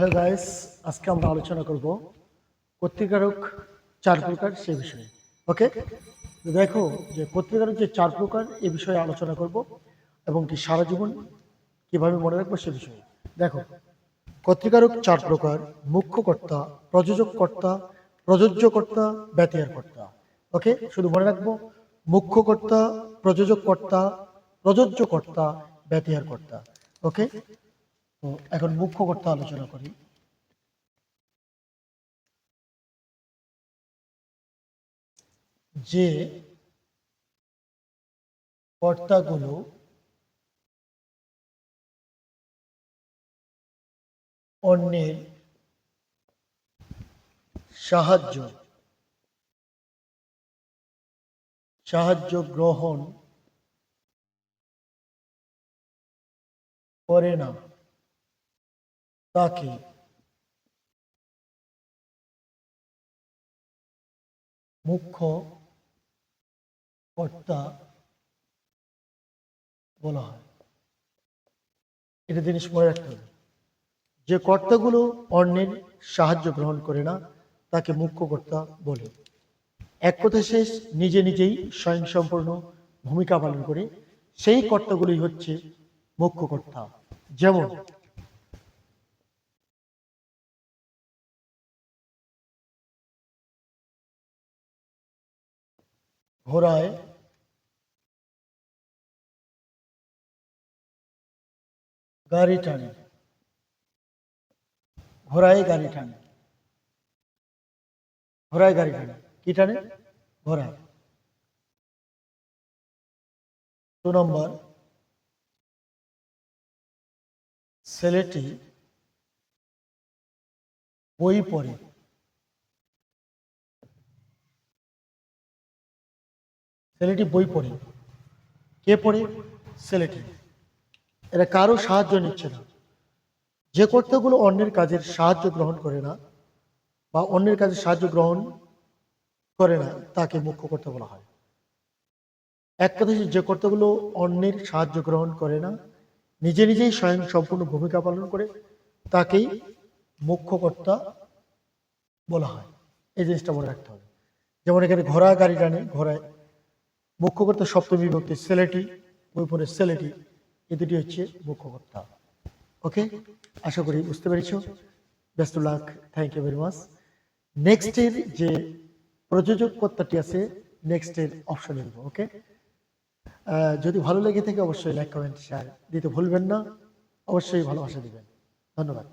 Hello guys, আজকে আমরা আলোচনা করব কর্তৃকারক চার প্রকার সে বিষয়ে। ওকে দেখো যে কর্তৃকারক যে চার প্রকার এ বিষয়ে আলোচনা করব এবং কি সারা জীবন কীভাবে মনে রাখব সে বিষয়ে। দেখো কর্তৃকারক চার প্রকার মুখ্য কর্তা প্রযোজক কর্তা প্রযোজ্য কর্তা ব্যতিয়ার কর্তা ওকে শুধু মনে রাখব মুখ্য কর্তা প্রযোজক কর্তা প্রযোজ্য কর্তা ব্যতিয়ার কর্তা ওকে তো এখন মুখ্য কর্তা আলোচনা করি। যে কর্তাগুলো অন্যের সাহায্য সাহায্য গ্রহণ করে না। তাকে মুখ্য কর্তা বলা হয়। এটা জিনিস মনে রাখতে হবে। যে কর্তাগুলো অন্যের সাহায্য গ্রহণ করে না, তাকে মুখ্য কর্তা বলে। এক কথা শেষ, নিজে নিজেই স্বয়ংসম্পূর্ণ ভূমিকা পালন করে, সেই কর্তাগুলোই হচ্ছে মুখ্য কর্তা। যেমন ঘোড়ায় গাড়ি টানে। ঘোড়ায় গাড়ি টানে। ঘোড়ায় গাড়ি টানে। কি টানে? ঘোড়ায়। দু নম্বর, ছেলেটি বই পড়ে। ছেলেটি বই পড়ে। কে পড়ে? ছেলেটি। এরা কারও সাহায্য নিচ্ছে না। যে কর্তাগুলো অন্যের কাজের সাহায্য গ্রহণ করে না বা অন্যের কাজে সাহায্য গ্রহণ করে না, তাকে মুখ্য কর্তা বলা হয়। এক কথা যে কর্তাগুলো অন্যের সাহায্য গ্রহণ করে না, নিজে নিজেই স্বয়ং সম্পূর্ণ ভূমিকা পালন করে, তাকেই মুখ্য কর্তা বলা হয়। এই জিনিসটা মনে রাখতে হবে। যেমন এখানে ঘোড়া গাড়ি টানে, ঘোড়ায় মুখ্য কর্তা সপ্তমী বিভক্তি ছেলেটি বইপরে ছেলেটি, এই দুটি হচ্ছে মুখ্য কর্তা ওকে আশা করি বুঝতে পেরেছ। Best luck thank you very much নেক্সটের যে প্রযোজক কর্তাটি আছে নেক্সটের অপশনে দেবো ওকে যদি ভালো লেগে থাকে, অবশ্যই লাইক কমেন্ট শেয়ার দিতে ভুলবেন না। অবশ্যই ভালোবাসা দিবেন। ধন্যবাদ।